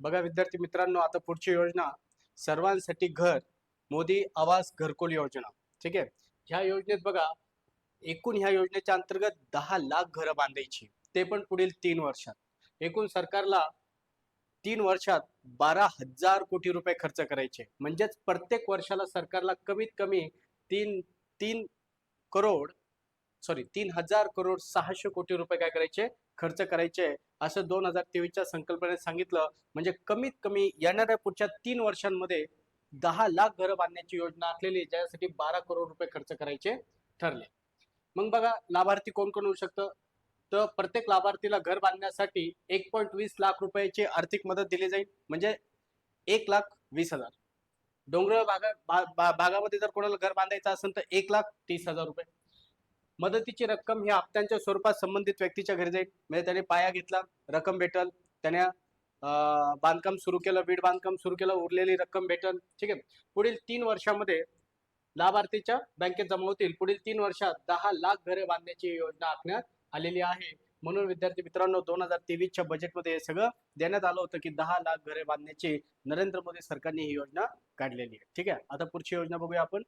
बघा विद्यार्थी मित्रांनो आता पुढची योजना सर्वांसाठी घर मोदी आवास घरकुल योजना. ठीक आहे? ह्या योजनेत बघा एकूण ह्या योजनेच्या अंतर्गत दहा लाख घरं बांधायची. ते पण पुढील तीन वर्षात. एकूण सरकारला तीन वर्षात बारा हजार कोटी रुपये खर्च करायचे. म्हणजेच प्रत्येक वर्षाला सरकारला कमीत कमी तीन तीन करोड सॉरी तीन हजार करोड सहाशे कोटी रुपये काय करायचे? खर्च करायचे. असं दोन हजार तेवीसच्या संकल्पनेत सांगितलं. म्हणजे कमीत कमी येणाऱ्या पुढच्या तीन वर्षांमध्ये दहा लाख घरं बांधण्याची योजना आखलेली ज्यासाठी बारा करोड रुपये खर्च करायचे ठरले. मग बघा लाभार्थी कोण कोण होऊ शकतं? तर प्रत्येक लाभार्थीला घर बांधण्यासाठी एक पॉईंट वीस लाख रुपयाची आर्थिक मदत दिली जाईल. म्हणजे एक लाख वीस हजार. डोंगराळ भागा भागामध्ये जर कोणाला घर बांधायचं असेल तर एक लाख तीस हजार रुपये. मदतीची रक्कम ही हप्त्यांच्या स्वरूपात संबंधित व्यक्तीच्या घरी जाईल. म्हणजे त्याने पाया घेतला रक्कम भेटल त्याने बांधकाम सुरू केलं वीड बांधकाम सुरू केलं उरलेली रक्कम भेटल. ठीक आहे. पुढील तीन वर्षामध्ये लाभार्थीच्या बँकेत जमा होतील. पुढील तीन वर्षात दहा लाख घरे बांधण्याची योजना आखण्यात आलेली आहे. म्हणून विद्यार्थी मित्रांनो दोन हजार तेवीसच्या बजेटमध्ये हे सगळं देण्यात आलं होतं की दहा लाख घरे बांधण्याची नरेंद्र मोदी सरकारने ही योजना काढलेली आहे. ठीक आहे. आता पुढची योजना बघूया आपण.